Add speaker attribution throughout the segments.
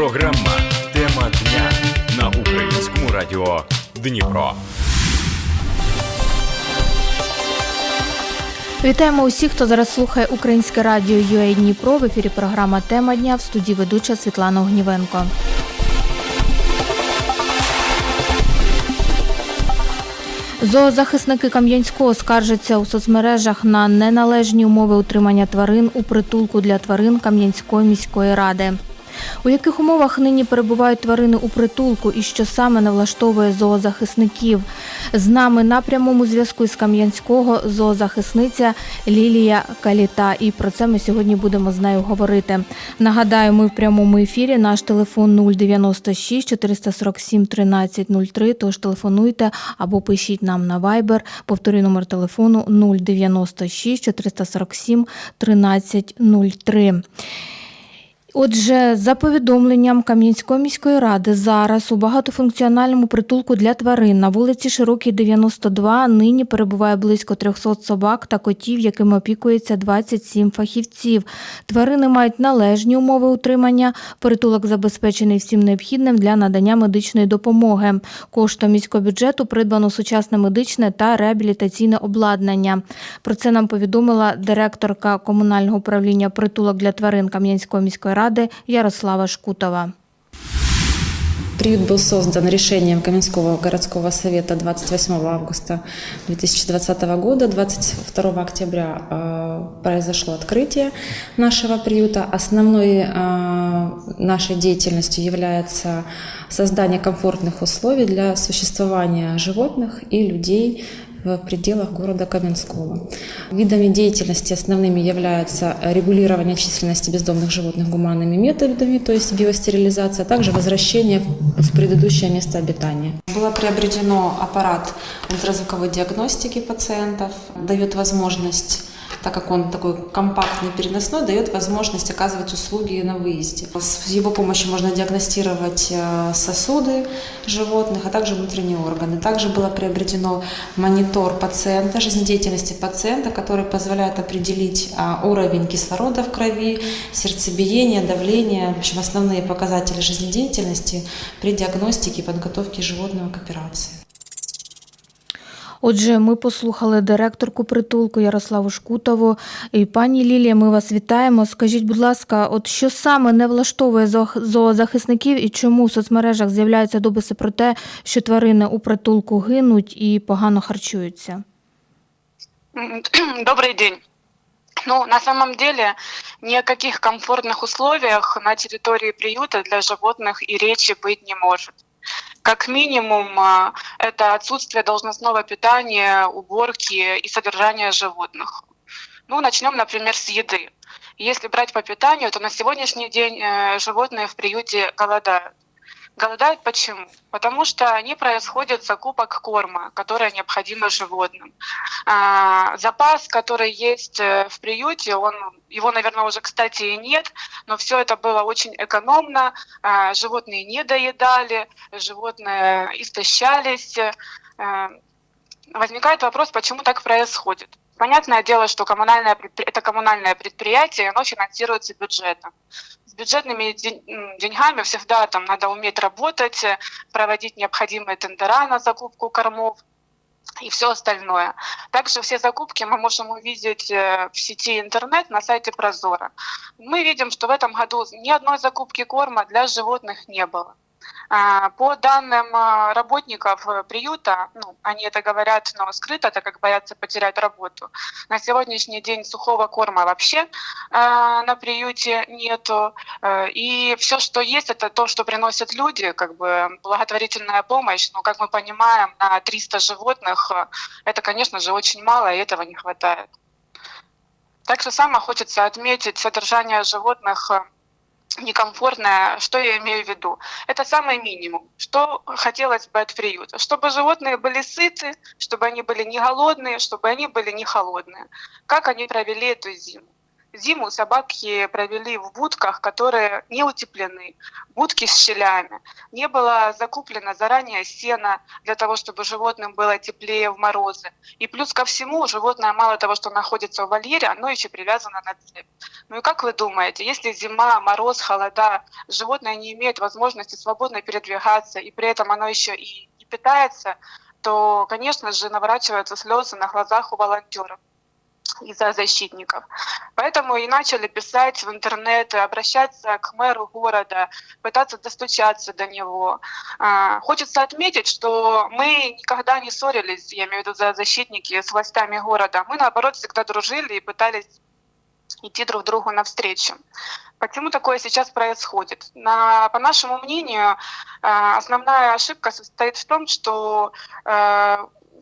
Speaker 1: Програма Тема дня на українському радіо Дніпро.
Speaker 2: Вітаємо усіх, хто зараз слухає українське радіо UA Дніпро. В ефірі програма Тема дня в студії ведуча Світлана Огнівенко. Зоозахисники Кам'янського скаржаться у соцмережах на неналежні умови утримання тварин у притулку для тварин Кам'янської міської ради. У яких умовах нині перебувають тварини у притулку і що саме не влаштовує зоозахисників? З нами на прямому зв'язку із Кам'янського зоозахисниця Лілія Каліта. І про це ми сьогодні будемо з нею говорити. Нагадаю, ми в прямому ефірі. Наш телефон 096 447 13 03, Тож телефонуйте або пишіть нам на Viber. Повторюю номер телефону 096 447 13 03. Отже, за повідомленням Кам'янської міської ради, зараз у багатофункціональному притулку для тварин на вулиці Широкій 92 нині перебуває близько 300 собак та котів, якими опікується 27 фахівців. Тварини мають належні умови утримання. Притулок забезпечений всім необхідним для надання медичної допомоги. Коштом міського бюджету придбано сучасне медичне та реабілітаційне обладнання. Про це нам повідомила директорка комунального управління притулок для тварин Кам'янської міської ради Ярослава Шкутова.
Speaker 3: Приют был создан решением Каменского городского совета 28 августа 2020 года. 22 октября э, произошло открытие нашего приюта. Основной э, нашей деятельностью является создание комфортных условий для существования животных и людей в пределах города Каменского. Видами деятельности основными являются регулирование численности бездомных животных гуманными методами, то есть биостерилизация, а также возвращение в предыдущее место обитания. Было приобретено аппарат ультразвуковой диагностики пациентов, дает возможность так как он такой компактный, переносной, дает возможность оказывать услуги на выезде. С его помощью можно диагностировать э, сосуды животных, а также внутренние органы. Также было приобретено монитор пациента, жизнедеятельности пациента, который позволяет определить а, уровень кислорода в крови, сердцебиение, давление, в общем, основные показатели жизнедеятельности при диагностике и подготовке животного к операции.
Speaker 2: Отже, ми послухали директорку притулку Ярославу Шкутову. І пані Лілія, ми вас вітаємо. Скажіть, будь ласка, от що саме не влаштовує зоо- зоозахисників і чому в соцмережах з'являються дописи про те, що тварини у притулку гинуть і погано харчуються?
Speaker 4: М, Добрый день. Ну, на самом деле, ни о каких комфортных условиях на территории приюта для животных и речи быть не может. Как минимум, а, это отсутствие должностного питания, уборки и содержания животных. Ну, начнем, например, с еды. Если брать по питанию, то на сегодняшний день э, животные в приюте голодают. Голодают почему? Потому что не происходит закупок корма, который необходимо животным. А, запас, который есть э, в приюте, он, его, наверное, уже, кстати, и нет, но все это было очень экономно, а, животные не доедали, животные истощались. Э, Возникает вопрос, почему так происходит. Понятное дело, что коммунальное, это коммунальное предприятие, оно финансируется бюджетом. Бюджетными деньгами всегда там надо уметь работать, э, проводить необходимые тендера на закупку кормов и все остальное. Также все закупки мы можем увидеть э, в сети интернет на сайте Прозора. Мы видим, что в этом году ни одной закупки корма для животных не было. А, По данным а, работников э, приюта, ну, они это говорят, но скрыто, так как боятся потерять работу, на сегодняшний день сухого корма вообще а, на приюте нету. Э, И все, что есть, это то, что приносят люди, как бы благотворительная помощь. Но, как мы понимаем, на 300 животных э, это, конечно же, очень мало, и этого не хватает. Также само хочется отметить содержание животных некомфортное. Что я имею в виду? Это самый минимум. Что хотелось бы от приюта? Чтобы животные были сыты, чтобы они были не голодные, чтобы они были не холодные. Как они провели эту зиму? Зиму собаки провели в будках, которые не утеплены, будки с щелями. Не было закуплено заранее сена для того, чтобы животным было теплее в морозы. И плюс ко всему, животное мало того, что находится в вольере, оно еще привязано на цепь. Ну и как вы думаете, если зима, мороз, холода, животное не имеет возможности свободно передвигаться, и при этом оно еще и не питается, то, конечно же, наворачиваются слезы на глазах у волонтеров и защитников. Поэтому и начали писать в интернет, обращаться к мэру города, пытаться достучаться до него. А, хочется отметить, что мы никогда не ссорились, я имею в виду за защитники, с властями города. Мы, наоборот, всегда дружили и пытались идти друг другу навстречу. Почему такое сейчас происходит? На, по нашему мнению, а, основная ошибка состоит в том, что э,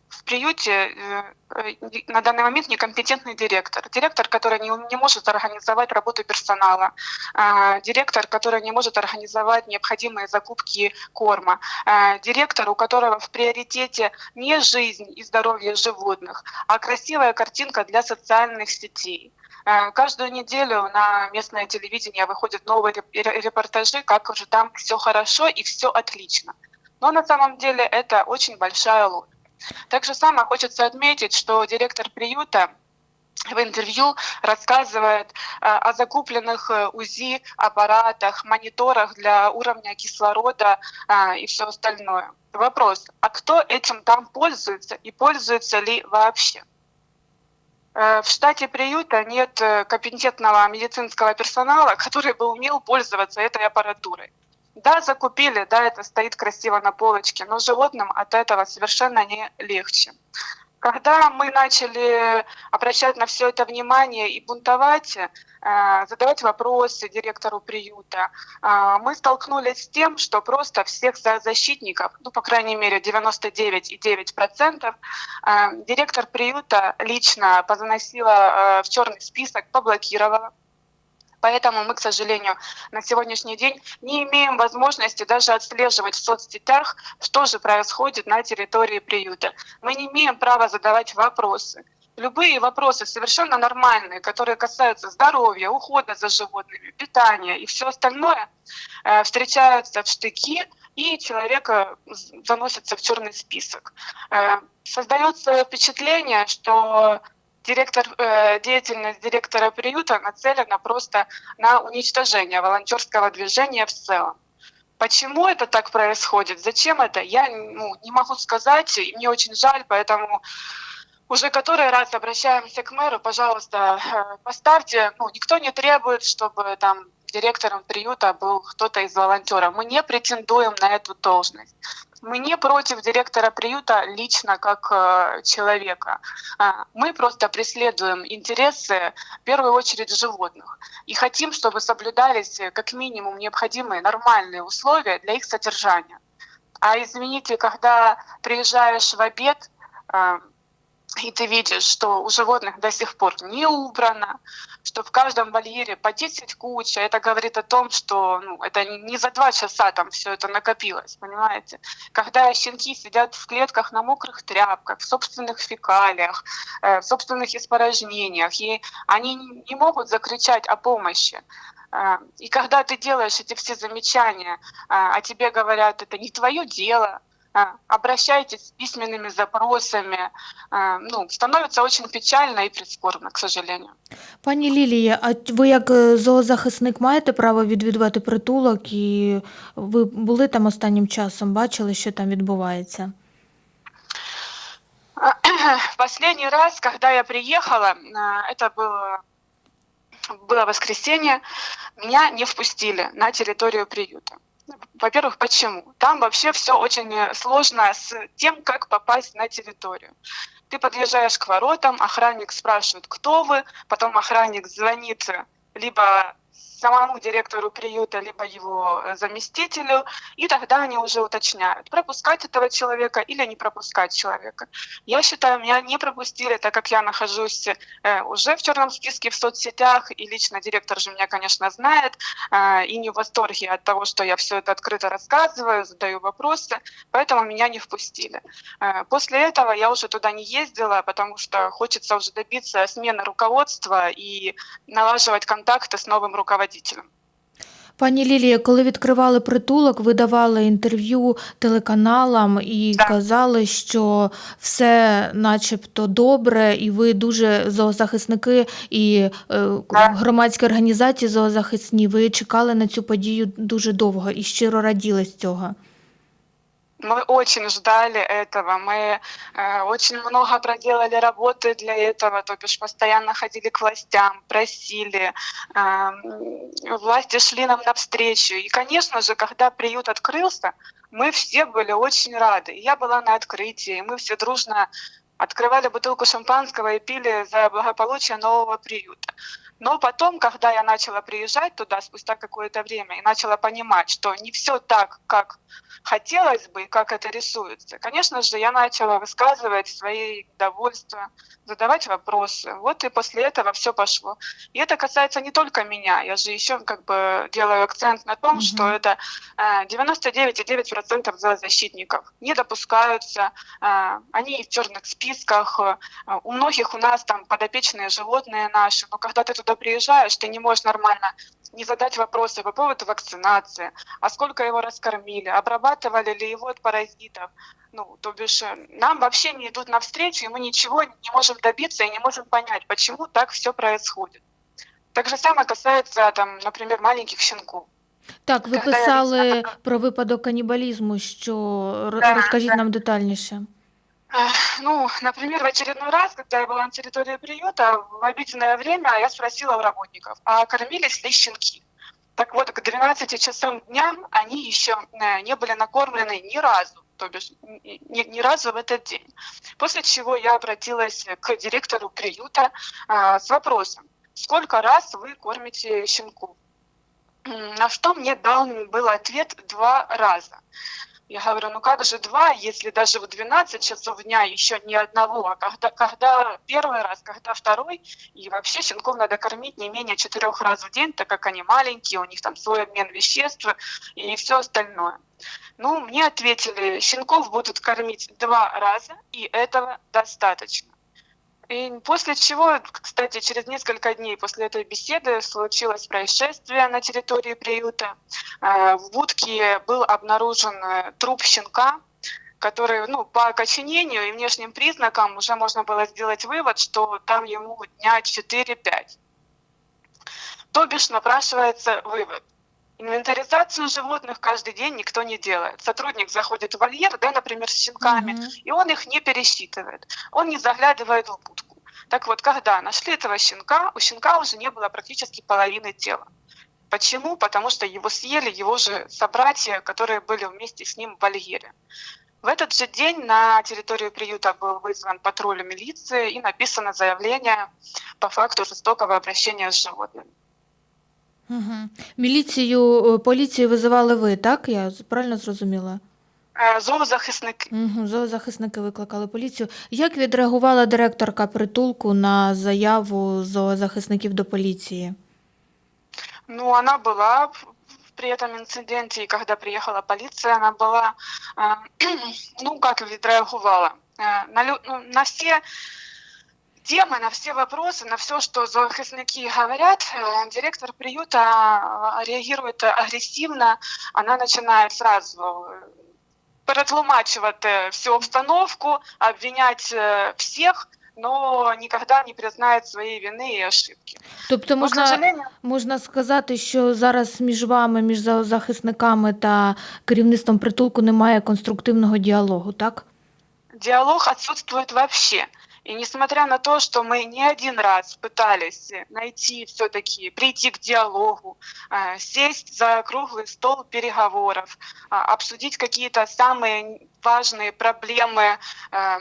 Speaker 4: в приюте э, э, на данный момент некомпетентный директор. Директор, который не, не может организовать работу персонала. Э, директор, который не может организовать необходимые закупки корма. Э, директор, у которого в приоритете не жизнь и здоровье животных, а красивая картинка для социальных сетей. Э, каждую неделю на местное телевидение выходят новые репортажи, как уже там все хорошо и все отлично. Но на самом деле это очень большая ложь. Также самое хочется отметить, что директор приюта в интервью рассказывает э, о закупленных э, УЗИ аппаратах, мониторах для уровня кислорода э, и все остальное. Вопрос, а кто этим там пользуется и пользуется ли вообще? В штате приюта нет компетентного медицинского персонала, который бы умел пользоваться этой аппаратурой. Да, закупили, да, это стоит красиво на полочке, но животным от этого совершенно не легче. Когда мы начали обращать на все это внимание и бунтовать, э, задавать вопросы директору приюта, э, мы столкнулись с тем, что просто всех защитников, ну, по крайней мере, 99,9%, э, директор приюта лично позаносила в черный список, поблокировала. Поэтому мы, к сожалению, на сегодняшний день не имеем возможности даже отслеживать в соцсетях, что же происходит на территории приюта. Мы не имеем права задавать вопросы. Любые вопросы совершенно нормальные, которые касаются здоровья, ухода за животными, питания и все остальное, э, встречаются в штыки, и человека заносится в черный список. Э, создается впечатление, что директор, э, деятельность директора приюта нацелена просто на уничтожение волонтерского движения в целом. Почему это так происходит, зачем это, я ну, не могу сказать, и мне очень жаль, поэтому уже который раз обращаемся к мэру, пожалуйста, э, поставьте, ну, никто не требует, чтобы там директором приюта был кто-то из волонтеров. Мы не претендуем на эту должность. Мы не против директора приюта лично как э, человека. А, мы просто преследуем интересы в первую очередь животных и хотим, чтобы соблюдались как минимум необходимые нормальные условия для их содержания. А извините, когда приезжаешь в обед, э, и ты видишь, что у животных до сих пор не убрано, что в каждом вольере по 10 куча, это говорит о том, что ну, это не за два часа там все это накопилось, понимаете? Когда щенки сидят в клетках на мокрых тряпках, в собственных фекалиях, э, в собственных испорожнениях, и они не могут закричать о помощи. Э, и когда ты делаешь эти все замечания, э, а тебе говорят, это не твое дело, а, обращайтесь с письменными запросами. А, ну, становится очень печально і прискорбно, к сожалению.
Speaker 2: Пані Лілія, а ви як е, зоозахисник маєте право відвідувати притулок і ви були там останнім часом, бачили, що там відбувається?
Speaker 4: Последний раз, когда я приехала, это было, было воскресенье, меня не впустили на территорию приюта. Во-первых, почему? Там вообще все очень э, сложно с тем, как попасть на территорию. Ты подъезжаешь к воротам, охранник спрашивает, кто вы, потом охранник звонит либо самому директору приюта, либо его э, заместителю, и тогда они уже уточняют, пропускать этого человека или не пропускать человека. Я считаю, меня не пропустили, так как я нахожусь э, уже в черном списке в соцсетях, и лично директор же меня, конечно, знает, э, и не в восторге от того, что я все это открыто рассказываю, задаю вопросы, поэтому меня не впустили. После этого я уже туда не ездила, потому что хочется уже добиться смены руководства и налаживать контакты с новым руководителем.
Speaker 2: Пані Лілія, коли відкривали притулок, ви давали інтерв'ю телеканалам і
Speaker 4: Так.
Speaker 2: казали, що все начебто добре, і ви дуже зоозахисники і е, громадські організації зоозахисні. Ви чекали на цю подію дуже довго і щиро раділи з цього.
Speaker 4: Мы очень ждали этого, мы э, очень много проделали работы для этого, то бишь постоянно ходили к властям, просили, э, власти шли нам навстречу. И, конечно же, когда приют открылся, мы все были очень рады. Я была на открытии, мы все дружно открывали бутылку шампанского и пили за благополучие нового приюта. Но потом, когда я начала приезжать туда спустя какое-то время и начала понимать, что не все так, как хотелось бы и как это рисуется, конечно же, я начала высказывать свои недовольства, задавать вопросы. Вот и после этого все пошло. И это касается не только меня. Я же еще как бы делаю акцент на том,
Speaker 2: Мгм.
Speaker 4: что это э, 99,9% зоозащитников не допускаются. э, Они в черных списках. э, У многих у нас там подопечные животные наши. Но когда ты туда приезжаешь, ты не можешь нормально не задать вопросы по поводу вакцинации, а сколько его раскормили, обрабатывали ли его от паразитов. Ну, то бишь, э, нам вообще не идут навстречу, и мы ничего не можем добиться и не можем понять, почему так все происходит. Так же самое касается, там, например, маленьких щенков.
Speaker 2: Так, ви
Speaker 4: Когда я
Speaker 2: писали
Speaker 4: лично-
Speaker 2: про випадок канібалізму, що р-
Speaker 4: Да,
Speaker 2: розкажіть
Speaker 4: да.
Speaker 2: нам детальніше.
Speaker 4: Ну, например, в очередной раз, когда я была на территории приюта, в обеденное время я спросила у работников, а кормились ли щенки? Так вот, к 12 часам дня они еще э, не были накормлены ни разу, то бишь ни, ни- разу в этот день. После чего я обратилась к директору приюта а, с вопросом, сколько раз вы кормите щенков? М, На что мне дал был ответ два раза. Я говорю, ну как же два, если даже в 12 часов дня еще ни одного, а когда, когда первый раз, когда второй, и вообще щенков надо кормить не менее четырех раз в день, так как они маленькие, у них там свой обмен веществ и все остальное. Ну, мне ответили, щенков будут кормить два раза, и этого достаточно. И после чего, кстати, через несколько дней после этой беседы случилось происшествие на территории приюта. Э, В будке был обнаружен э, труп щенка, который, ну, по окоченению и внешним признакам уже можно было сделать вывод, что там ему дня 4-5. То бишь напрашивается вывод. Инвентаризацию животных каждый день никто не делает. Сотрудник заходит в вольер, да, например, с щенками,
Speaker 2: Мгм.
Speaker 4: и он их не пересчитывает. Он не заглядывает в будку. Так вот, когда нашли этого щенка, у щенка уже не было практически половины тела. Почему? Потому что его съели его же собратья, которые были вместе с ним в вольере. В этот же день на территорию приюта был вызван патруль милиции и написано заявление по факту жестокого обращения с животными.
Speaker 2: Угу. Міліцію, е, поліцію визивали ви, так? Я з- правильно зрозуміла?
Speaker 4: Э, Зоозахисники.
Speaker 2: Угу. Зоозахисники викликали поліцію. Як відреагувала директорка притулку на заяву зоозахисників до поліції?
Speaker 4: Ну, она была в- при этом инциденте, и когда приехала полиция, она была, э, ну, как відреагувала, Э, на, лю- ну, на все темы, на все вопросы, на все, что зоохизники говорят, э, директор приюта э, реагирует агрессивно, она начинает сразу э, перетлумачивать всю обстановку, обвинять э, всех, но никогда не признает своей вины и ошибки.
Speaker 2: Тобто
Speaker 4: Но, к
Speaker 2: можна,
Speaker 4: сожалению,
Speaker 2: можна сказати, що зараз між вами, між зоозахисниками та керівництвом притулку немає конструктивного діалогу, так?
Speaker 4: диалог отсутствует вообще. И несмотря на то, что мы не один раз пытались найти все-таки, прийти к диалогу, э, сесть за круглый стол переговоров, а, обсудить какие-то самые важные проблемы э,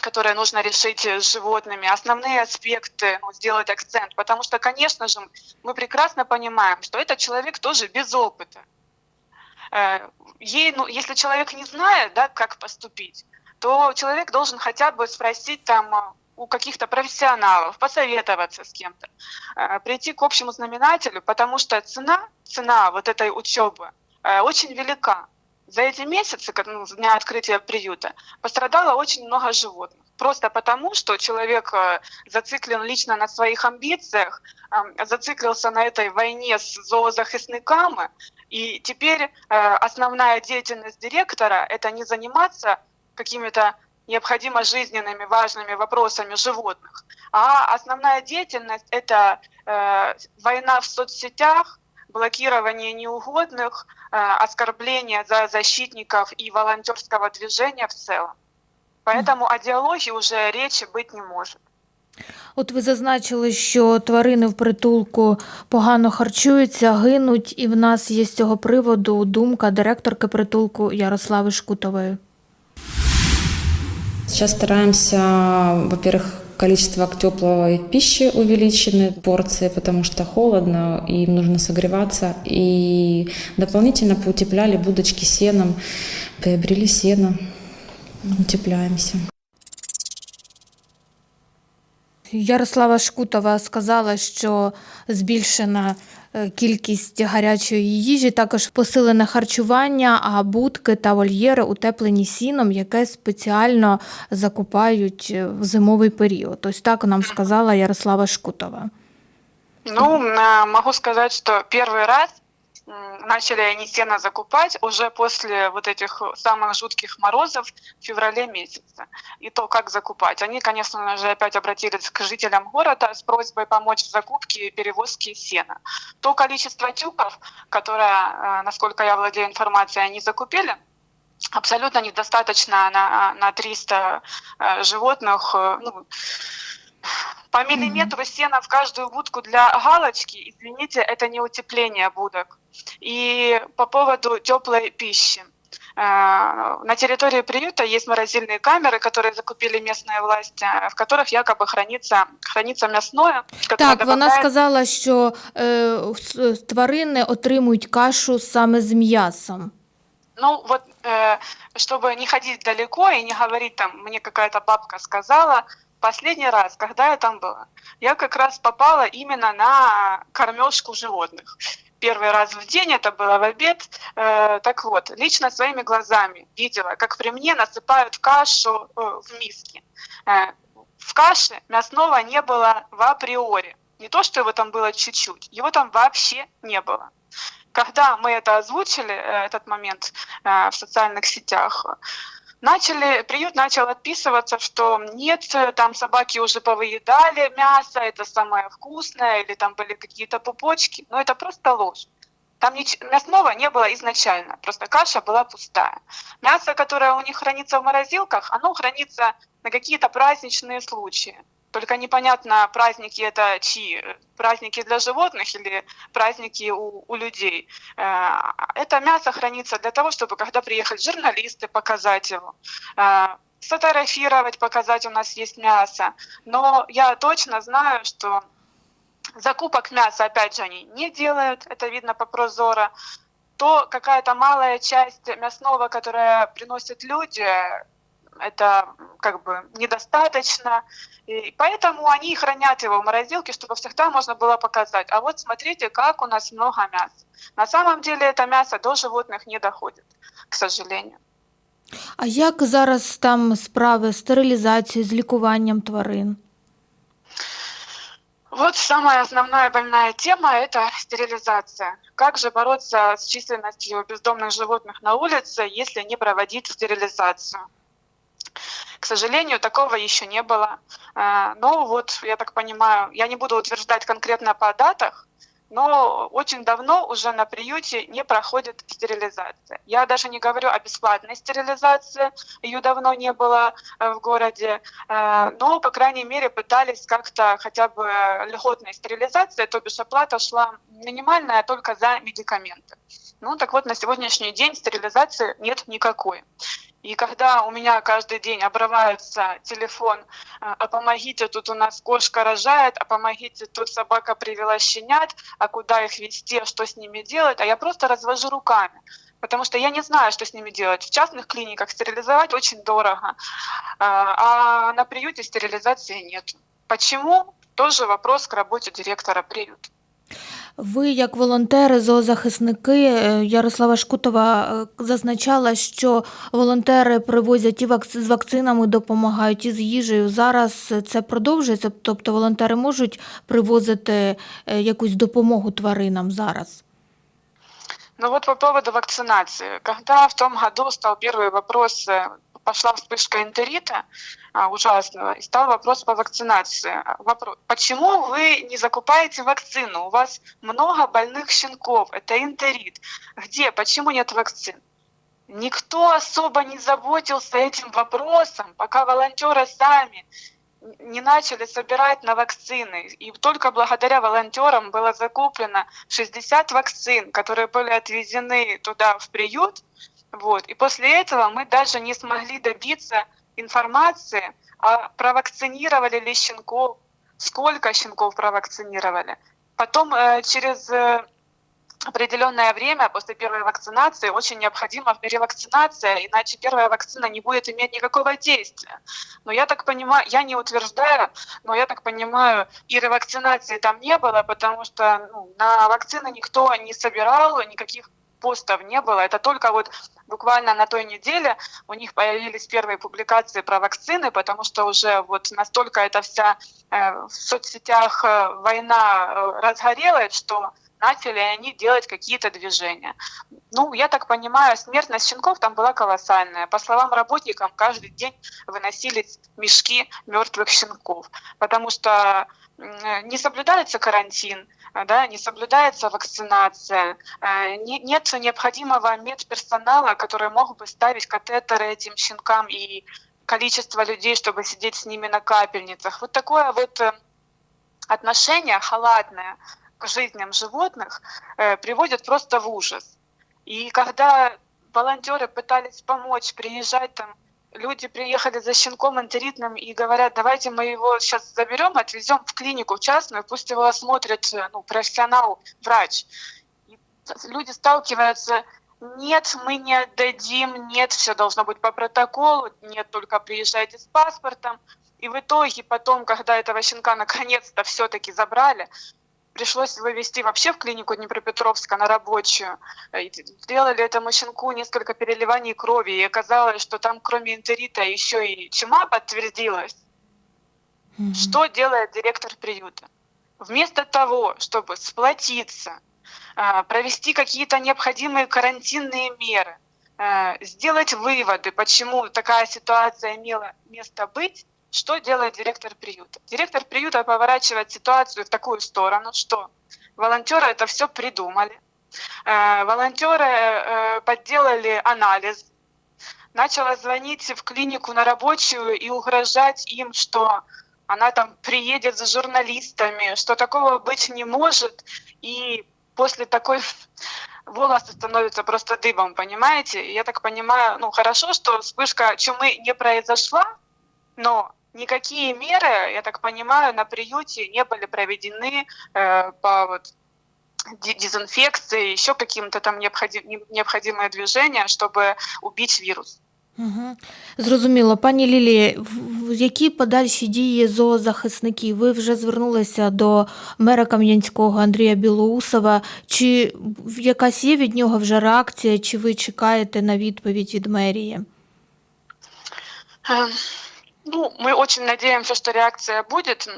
Speaker 4: которые нужно решить с животными, основные аспекты, ну, сделать акцент. Потому что, конечно же, мы прекрасно понимаем, что этот человек тоже без опыта. Э, Ей, ну, если человек не знает, да, как поступить, то человек должен хотя бы спросить там э, у каких-то профессионалов, посоветоваться с кем-то, э, прийти к общему знаменателю, потому что цена, цена вот этой учебы э, очень велика. За эти месяцы, ну, с дня открытия приюта, пострадало очень много животных. Просто потому, что человек э, зациклен лично на своих амбициях, э, зациклился на этой войне с зоозахисниками, и теперь основная деятельность директора – это не заниматься какими-то необходимо жизненными важными вопросами животных, а основная деятельность – это э, война в соцсетях, блокирование неугодных, э, оскорбление за защитников и волонтерского движения в целом. Поэтому о диалоге уже речи быть не может.
Speaker 2: От ви зазначили, що тварини в притулку погано харчуються, гинуть, і в нас є з цього приводу думка директорки притулку Ярослави Шкутової.
Speaker 3: Сейчас стараемся, во-первых, количество теплой пищи увеличены, порции, потому что холодно, им нужно согреваться. И дополнительно поутепляли будочки сеном, приобрели сено, утепляемся.
Speaker 2: Ярослава Шкутова сказала, що збільшена кількість гарячої їжі, також посилене харчування, а будки та вольєри утеплені сіном, яке спеціально закупають е, в зимовий період. Ось так нам сказала Ярослава Шкутова.
Speaker 4: Ну, могу сказать, что первый раз начали они сено закупать уже после вот этих самых жутких морозов в феврале месяце. И то, как закупать. Они, конечно же, опять обратились к жителям города с просьбой помочь в закупке и перевозке сена. То количество тюков, которое, э, насколько я владею информацией, они закупили, абсолютно недостаточно на, на 300 э, животных. э, Ну, по миллиметру сена в каждую будку для галочки, извините, это не утепление будок. И по поводу теплой пищи. Э, На территории приюта есть морозильные камеры, которые закупили местные власти, в которых якобы хранится, хранится мясное.
Speaker 2: Так, вона
Speaker 4: добавляет-
Speaker 2: сказала, що е, тварини отримують кашу саме з м'ясом.
Speaker 4: Ну вот, э, чтобы не ходить далеко и не говорить там, мне какая-то бабка сказала, последний раз, когда я там была, я как раз попала именно на кормежку животных. Первый раз в день, это было в обед. Э, так вот, лично своими глазами видела, как при мне насыпают кашу э, в миске. Э, в каше мясного не было в априори. Не то, что его там было чуть-чуть, его там вообще не было. Когда мы это озвучили, э, этот момент э, в социальных сетях, начали, приют начал отписываться, что нет, там собаки уже повыедали мясо, это самое вкусное, или там были какие-то пупочки, но это просто ложь. Там нич- мясного не было изначально, просто каша была пустая. Мясо, которое у них хранится в морозилках, оно хранится на какие-то праздничные случаи. Только непонятно, праздники это чьи? Праздники для животных или праздники у, у людей? Э, Это мясо хранится для того, чтобы когда приехали журналисты, показать его, э, сфотографировать, показать, у нас есть мясо. Но я точно знаю, что закупок мяса, опять же, они не делают, это видно по прозоро. То какая-то малая часть мясного, которая приносят люди, это как бы недостаточно. И поэтому они и хранят его в морозилке, чтобы всегда можно было показать. А вот смотрите, как у нас много мяса. На самом деле это мясо до животных не доходит, к сожалению.
Speaker 2: А як зараз там справи з стерилізацією, з лікуванням тварин?
Speaker 4: Вот самая основная больная тема – это стерилизация. Как же бороться с численностью бездомных животных на улице, если не проводить стерилизацию? К сожалению, такого еще не было. Э, Но вот, я так понимаю, я не буду утверждать конкретно по датах, но очень давно уже на приюте не проходит стерилизация. Я даже не говорю о бесплатной стерилизации, ее давно не было э, в городе, э, но, по крайней мере, пытались как-то хотя бы льготной стерилизации, то бишь оплата шла минимальная только за медикаменты. Ну так вот, на сегодняшний день стерилизации нет никакой. И когда у меня каждый день обрывается телефон, а а помогите, тут у нас кошка рожает, а помогите, тут собака привела щенят, а куда их вести, а что с ними делать, а я просто развожу руками. Потому что я не знаю, что с ними делать. В частных клиниках стерилизовать очень дорого, а а на приюте стерилизации нет. Почему? Тоже вопрос к работе директора приюта.
Speaker 2: Ви, як волонтери, зоозахисники, е, Ярослава Шкутова е, зазначала, що волонтери привозять і з вакцинами, допомагають і з їжею. Зараз це продовжується, тобто волонтери можуть привозити е, якусь допомогу тваринам зараз.
Speaker 4: Ну вот по поводу вакцинации. Когда в том году стал первый вопрос, пошла вспышка энтерита а, ужасного, и стал вопрос по вакцинации. А, Вопрос, почему вы не закупаете вакцину? У вас много больных щенков, это энтерит. Где, почему нет вакцин? Никто особо не заботился этим вопросом, пока волонтеры сами не начали собирать на вакцины. И только благодаря волонтерам было закуплено 60 вакцин, которые были отвезены туда, в приют. Вот. И после этого мы даже не смогли добиться информации, а провакцинировали ли щенков, сколько щенков провакцинировали. Потом э, через э, определенное время после первой вакцинации очень необходима ревакцинация, иначе первая вакцина не будет иметь никакого действия. Но я так понимаю, я не утверждаю, но я так понимаю, и ревакцинации там не было, потому что ну, на вакцины никто не собирал, никаких постов не было. Это только вот буквально на той неделе у них появились первые публикации про вакцины, потому что уже вот настолько эта вся э, в соцсетях э, война э, разгорелась, что начали они делать какие-то движения. Ну, я так понимаю, смертность щенков там была колоссальная. По словам работникам, каждый день выносились мешки мертвых щенков, потому что не соблюдается карантин, да, не соблюдается вакцинация, э, не- нет необходимого медперсонала, который мог бы ставить катетеры этим щенкам и количество людей, чтобы сидеть с ними на капельницах. Вот такое вот э, отношение халатное жизням животных э, приводит просто в ужас. И когда волонтеры пытались помочь, приезжать там, люди приехали за щенком энтеритным и говорят, давайте мы его сейчас заберем, отвезем в клинику частную, пусть его осмотрит э, ну, профессионал, врач. И люди сталкиваются, нет, мы не отдадим, нет, все должно быть по протоколу, нет, только приезжайте с паспортом. И в итоге потом, когда этого щенка наконец-то все-таки забрали, пришлось вывести вообще в клинику Днепропетровска на рабочую. Э, и Сделали этому щенку несколько переливаний крови, и оказалось, что там кроме энтерита еще и чума подтвердилась.
Speaker 2: Мгм.
Speaker 4: Что делает директор приюта? Вместо того, чтобы сплотиться, а, провести какие-то необходимые карантинные меры, а, сделать выводы, почему такая ситуация имела место быть, что делает директор приюта? Директор приюта поворачивает ситуацию в такую сторону, что волонтеры это все придумали, э, волонтеры э, подделали анализ, начала звонить в клинику на рабочую и угрожать им, что она там приедет за журналистами, что такого быть не может. И после такой волосы становятся просто дыбом, понимаете? Я так понимаю, ну хорошо, что вспышка чумы не произошла, но никакие меры, я так понимаю, на приюте не были проведены э, по вот де- дезинфекции, еще каким-то там необходим, не- необходимые движения, чтобы убить вирус.
Speaker 2: Угу. Зрозуміло. Пані Лілії, в- в- які подальші дії зоозахисників? Ви вже звернулися до мера Кам'янського Андрія Білоусова. Чи в- якась є від нього вже реакція, чи ви чекаєте на відповідь від мерії?
Speaker 4: Эм, Ну, мы очень надеемся, что реакция будет.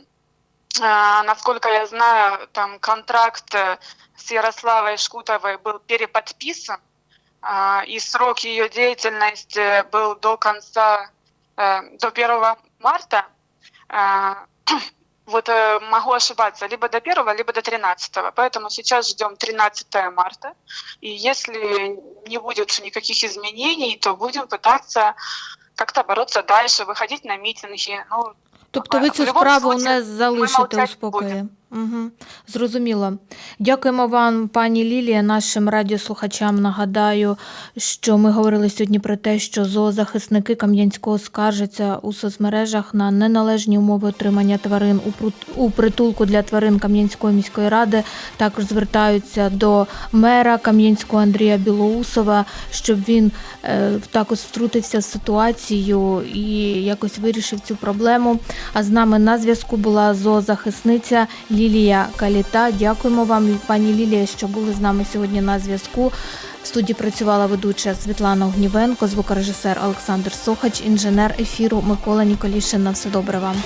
Speaker 4: А, Насколько я знаю, там контракт э, с Ярославой Шкутовой был переподписан, а, и срок ее деятельности был до конца, э, до 1 марта. А, Вот э, могу ошибаться, либо до 1, либо до 13. Поэтому сейчас ждем 13 марта. И если не будет никаких изменений, то будем пытаться как-то бороться дальше, выходить на митинги. Ну,
Speaker 2: Тобто ви цю справу не залишите у спокої? Угу. Зрозуміло. Дякуємо вам, пані Лілія. Нашим радіослухачам нагадаю, що ми говорили сьогодні про те, що зоозахисники Кам'янського скаржаться у соцмережах на неналежні умови отримання тварин у притулку для тварин Кам'янської міської ради. Також звертаються до мера Кам'янського Андрія Білоусова, щоб він е, також втрутився в ситуацію і якось вирішив цю проблему. А з нами на зв'язку була зоозахисниця Лілія Каліта. Дякуємо вам, пані Лілія, що були з нами сьогодні на зв'язку. В студії працювала ведуча Світлана Огнівенко, звукорежисер Олександр Сохач, інженер ефіру Микола Ніколішин. На все добре вам.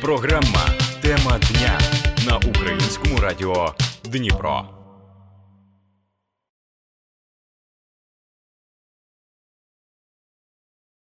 Speaker 1: Програма Тема дня на українському радіо Дніпро.